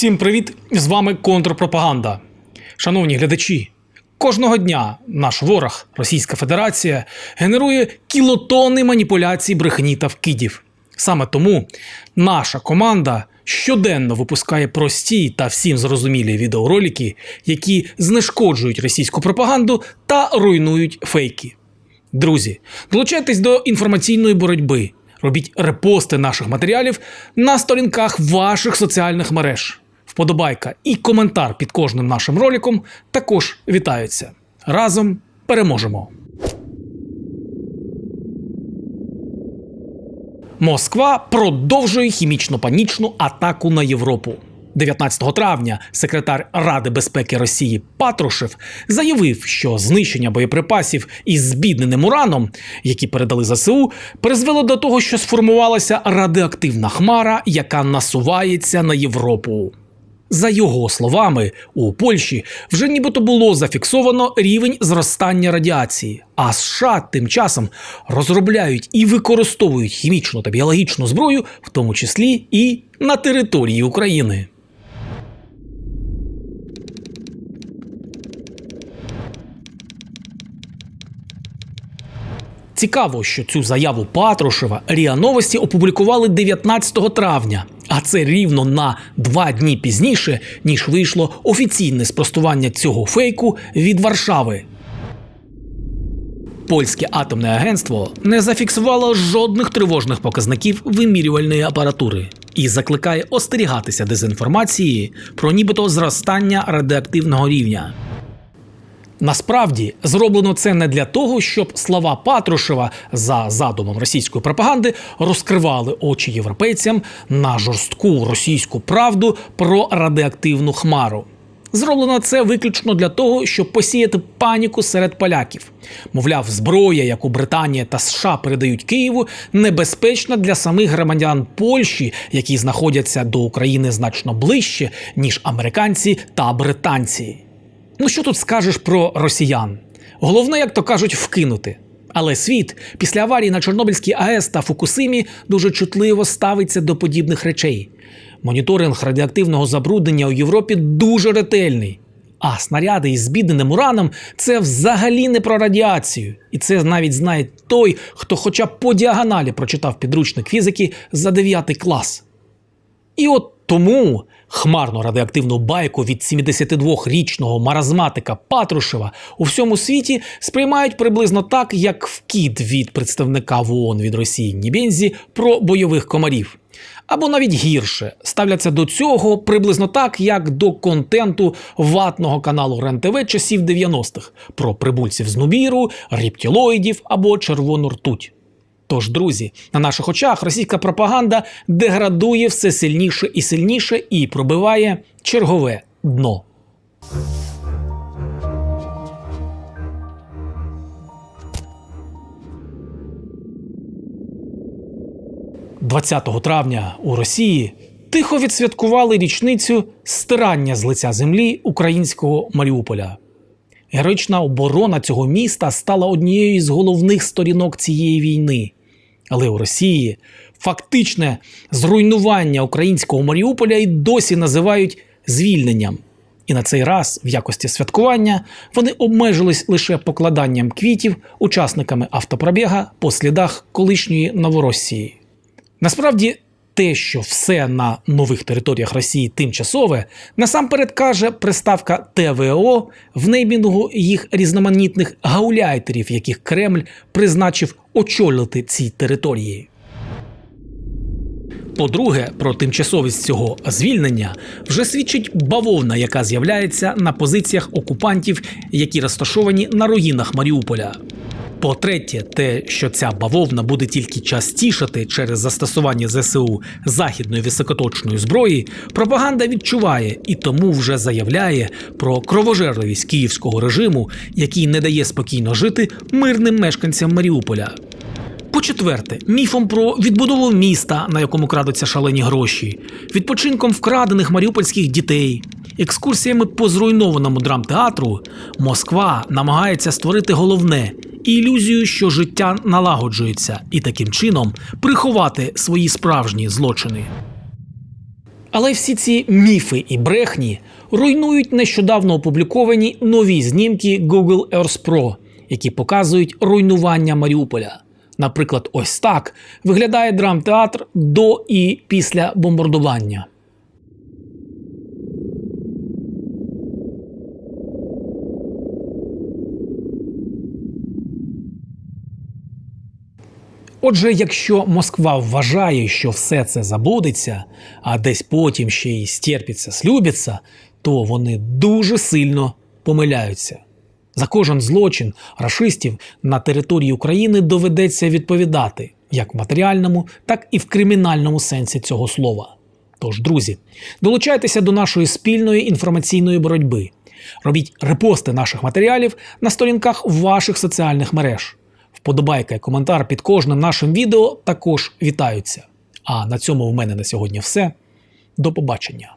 Всім привіт! З вами контрпропаганда. Шановні глядачі, кожного дня наш ворог, Російська Федерація, генерує кілотони маніпуляцій, брехні та вкидів. Саме тому наша команда щоденно випускає прості та всім зрозумілі відеоролики, які знешкоджують російську пропаганду та руйнують фейки. Друзі, долучайтесь до інформаційної боротьби. Робіть репости наших матеріалів на сторінках ваших соціальних мереж. Вподобайка і коментар під кожним нашим роликом також вітаються. Разом переможемо. Москва продовжує хімічно-панічну атаку на Європу. 19 травня секретар Ради безпеки Росії Патрушев заявив, що знищення боєприпасів із збідненим ураном, які передали ЗСУ, призвело до того, що сформувалася радіоактивна хмара, яка насувається на Європу. За його словами, у Польщі вже нібито було зафіксовано рівень зростання радіації, а США тим часом розробляють і використовують хімічну та біологічну зброю, в тому числі і на території України. Цікаво, що цю заяву Патрушева РІА Новості опублікували 19 травня, а це рівно на два дні пізніше, ніж вийшло офіційне спростування цього фейку від Варшави. Польське атомне агентство не зафіксувало жодних тривожних показників вимірювальної апаратури і закликає остерігатися дезінформації про нібито зростання радіоактивного рівня. Насправді зроблено це не для того, щоб слова Патрушева за задумом російської пропаганди розкривали очі європейцям на жорстку російську правду про радіоактивну хмару. Зроблено це виключно для того, щоб посіяти паніку серед поляків. Мовляв, зброя, яку Британія та США передають Києву, небезпечна для самих громадян Польщі, які знаходяться до України значно ближче, ніж американці та британці. Ну що тут скажеш про росіян? Головне, як то кажуть, вкинути. Але світ після аварії на Чорнобильській АЕС та Фукусимі дуже чутливо ставиться до подібних речей. Моніторинг радіоактивного забруднення у Європі дуже ретельний. А снаряди із збідненим ураном це взагалі не про радіацію. І це навіть знає той, хто хоча б по діагоналі прочитав підручник фізики за 9 клас. І от тому хмарну радіоактивну байку від 72-річного маразматика Патрушева у всьому світі сприймають приблизно так, як вкид від представника в ООН від Росії Нібензі про бойових комарів. Або навіть гірше ставляться до цього приблизно так, як до контенту ватного каналу РЕН-ТВ часів 90-х про прибульців з Нубіру, рептилоїдів або червону ртуть. Тож, друзі, на наших очах російська пропаганда деградує все сильніше і сильніше і пробиває чергове дно. – 20 травня у Росії тихо відсвяткували річницю стирання з лиця землі українського Маріуполя. Героїчна оборона цього міста стала однією з головних сторінок цієї війни. Але у Росії фактичне зруйнування українського Маріуполя і досі називають звільненням. І на цей раз, в якості святкування, вони обмежились лише покладанням квітів учасниками автопробіга по слідах колишньої Новоросії. Насправді, те, що все на нових територіях Росії тимчасове, насамперед каже приставка ТВО в неймінгу їх різноманітних гауляйтерів, яких Кремль призначив очолити ці території. По-друге, про тимчасовість цього звільнення вже свідчить бавовна, яка з'являється на позиціях окупантів, які розташовані на руїнах Маріуполя. По-третє, те, що ця бавовна буде тільки частішати через застосування ЗСУ західної високоточної зброї, пропаганда відчуває і тому вже заявляє про кровожерливість київського режиму, який не дає спокійно жити мирним мешканцям Маріуполя. По-четверте, міфом про відбудову міста, на якому крадуться шалені гроші, відпочинком вкрадених маріупольських дітей, екскурсіями по зруйнованому драмтеатру, Москва намагається створити головне ілюзію, що життя налагоджується, і таким чином приховати свої справжні злочини. Але всі ці міфи і брехні руйнують нещодавно опубліковані нові знімки Google Earth Pro, які показують руйнування Маріуполя. Наприклад, ось так виглядає драмтеатр до і після бомбардування. Отже, якщо Москва вважає, що все це забудеться, а десь потім ще й стерпиться, слюбиться, то вони дуже сильно помиляються. За кожен злочин рашистів на території України доведеться відповідати як в матеріальному, так і в кримінальному сенсі цього слова. Тож, друзі, долучайтеся до нашої спільної інформаційної боротьби. Робіть репости наших матеріалів на сторінках ваших соціальних мереж. Вподобайка і коментар під кожним нашим відео також вітаються. А на цьому в мене на сьогодні все. До побачення.